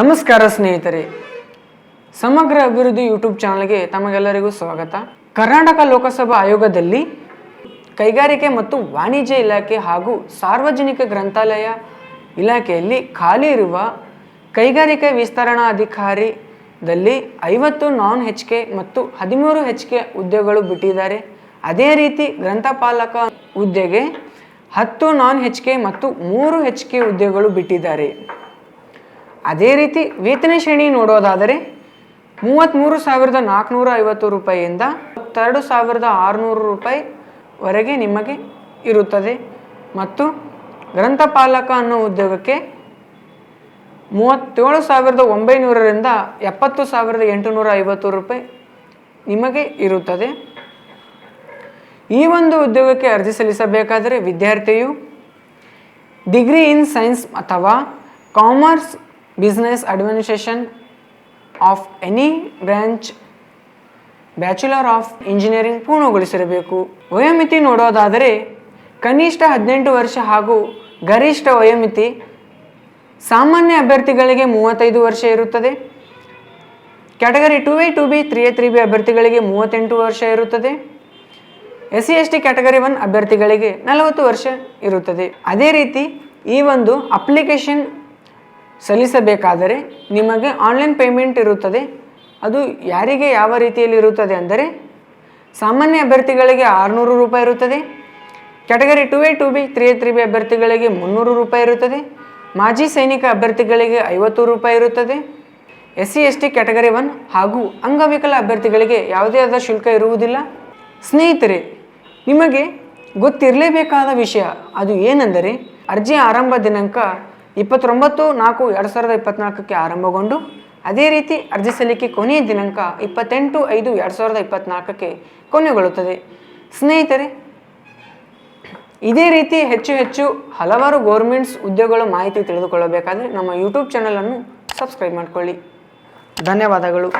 ನಮಸ್ಕಾರ ಸ್ನೇಹಿತರೆ. ಸಮಗ್ರ ಅಭಿವೃದ್ಧಿ ಯೂಟ್ಯೂಬ್ ಚಾನಲ್ಗೆ ತಮಗೆಲ್ಲರಿಗೂ ಸ್ವಾಗತ. ಕರ್ನಾಟಕ ಲೋಕಸಭಾ ಆಯೋಗದಲ್ಲಿ ಕೈಗಾರಿಕೆ ಮತ್ತು ವಾಣಿಜ್ಯ ಇಲಾಖೆ ಹಾಗೂ ಸಾರ್ವಜನಿಕ ಗ್ರಂಥಾಲಯ ಇಲಾಖೆಯಲ್ಲಿ ಖಾಲಿ ಇರುವ ಕೈಗಾರಿಕೆ ವಿಸ್ತರಣಾ ಅಧಿಕಾರಿದಲ್ಲಿ ಐವತ್ತು ನಾನ್ ಹೆಚ್ ಕೆ ಮತ್ತು ಹದಿಮೂರು ಹೆಚ್ ಕೆ ಹುದ್ದೆಗಳು ಬಿಟ್ಟಿದ್ದಾರೆ. ಅದೇ ರೀತಿ ಗ್ರಂಥಪಾಲಕ ಹುದ್ದೆಗೆ ಹತ್ತು ನಾನ್ ಹೆಚ್ ಕೆ ಮತ್ತು ಮೂರು ಹೆಚ್ ಕೆ ಹುದ್ದೆಗಳು ಬಿಟ್ಟಿದ್ದಾರೆ. ಅದೇ ರೀತಿ ವೇತನ ಶ್ರೇಣಿ ನೋಡೋದಾದರೆ ಮೂವತ್ತ್ಮೂರು ಸಾವಿರದ ನಾಲ್ಕುನೂರ ಐವತ್ತು ರೂಪಾಯಿಯಿಂದ ಮೂವತ್ತೆರಡು ಸಾವಿರದ ಆರುನೂರು ರೂಪಾಯಿವರೆಗೆ ನಿಮಗೆ ಇರುತ್ತದೆ. ಮತ್ತು ಗ್ರಂಥಪಾಲಕ ಅನ್ನೋ ಉದ್ಯೋಗಕ್ಕೆ ಮೂವತ್ತೇಳು ಸಾವಿರದ ಒಂಬೈನೂರರಿಂದ ಎಪ್ಪತ್ತು ಸಾವಿರದ ಎಂಟುನೂರ ಐವತ್ತು ರೂಪಾಯಿ ನಿಮಗೆ ಇರುತ್ತದೆ. ಈ ಒಂದು ಉದ್ಯೋಗಕ್ಕೆ ಅರ್ಜಿ ಸಲ್ಲಿಸಬೇಕಾದರೆ ವಿದ್ಯಾರ್ಥಿಯು ಡಿಗ್ರಿ ಇನ್ ಸೈನ್ಸ್ ಅಥವಾ commerce business administration of any branch bachelor of engineering ಪೂರ್ಣಗೊಳಿಸಿರಬೇಕು. ವಯೋಮಿತಿ ನೋಡೋದಾದರೆ ಕನಿಷ್ಠ ಹದಿನೆಂಟು ವರ್ಷ ಹಾಗೂ ಗರಿಷ್ಠ ವಯೋಮಿತಿ ಸಾಮಾನ್ಯ ಅಭ್ಯರ್ಥಿಗಳಿಗೆ ಮೂವತ್ತೈದು ವರ್ಷ ಇರುತ್ತದೆ. Category two A, two B, three A, three B ಅಭ್ಯರ್ಥಿಗಳಿಗೆ ಮೂವತ್ತೆಂಟು ವರ್ಷ ಇರುತ್ತದೆ. S C, S T category one ಅಭ್ಯರ್ಥಿಗಳಿಗೆ ನಲವತ್ತು ವರ್ಷ ಇರುತ್ತದೆ. ಅದೇ ರೀತಿ ಈ ಒಂದು ಅಪ್ಲಿಕೇಶನ್ ಸಲ್ಲಿಸಬೇಕಾದರೆ ನಿಮಗೆ ಆನ್ಲೈನ್ ಪೇಮೆಂಟ್ ಇರುತ್ತದೆ. ಅದು ಯಾರಿಗೆ ಯಾವ ರೀತಿಯಲ್ಲಿ ಇರುತ್ತದೆ ಅಂದರೆ ಸಾಮಾನ್ಯ ಅಭ್ಯರ್ಥಿಗಳಿಗೆ ಆರುನೂರು ರೂಪಾಯಿ ಇರುತ್ತದೆ. Category two A, two B, three A, three B ಅಭ್ಯರ್ಥಿಗಳಿಗೆ ಮುನ್ನೂರು ರೂಪಾಯಿ ಇರುತ್ತದೆ. ಮಾಜಿ ಸೈನಿಕ ಅಭ್ಯರ್ಥಿಗಳಿಗೆ ಐವತ್ತು ರೂಪಾಯಿ ಇರುತ್ತದೆ. S C S T category one ಹಾಗೂ ಅಂಗವಿಕಲ ಅಭ್ಯರ್ಥಿಗಳಿಗೆ ಯಾವುದೇ ಆದ ಶುಲ್ಕ ಇರುವುದಿಲ್ಲ. ಸ್ನೇಹಿತರೆ, ನಿಮಗೆ ಗೊತ್ತಿರಲೇಬೇಕಾದ ವಿಷಯ ಅದು ಏನೆಂದರೆ ಅರ್ಜಿ ಆರಂಭ ದಿನಾಂಕ ಇಪ್ಪತ್ತೊಂಬತ್ತು, ನಾಲ್ಕು, ಎರಡು ಸಾವಿರದ ಇಪ್ಪತ್ನಾಲ್ಕಕ್ಕೆ ಆರಂಭಗೊಂಡು, ಅದೇ ರೀತಿ ಅರ್ಜಿ ಸಲ್ಲಿಕೆ ಕೊನೆಯ ದಿನಾಂಕ ಇಪ್ಪತ್ತೆಂಟು, ಐದು, ಎರಡು ಸಾವಿರದ ಇಪ್ಪತ್ನಾಲ್ಕಕ್ಕೆ ಕೊನೆಗೊಳ್ಳುತ್ತದೆ. ಸ್ನೇಹಿತರೆ, ಇದೇ ರೀತಿ ಹೆಚ್ಚು ಹೆಚ್ಚು ಹಲವಾರು ಗೌರ್ಮೆಂಟ್ಸ್ ಉದ್ಯೋಗಗಳ ಮಾಹಿತಿ ತಿಳಿದುಕೊಳ್ಳಬೇಕಾದರೆ ನಮ್ಮ ಯೂಟ್ಯೂಬ್ ಚಾನಲನ್ನು ಸಬ್ಸ್ಕ್ರೈಬ್ ಮಾಡಿಕೊಳ್ಳಿ. ಧನ್ಯವಾದಗಳು.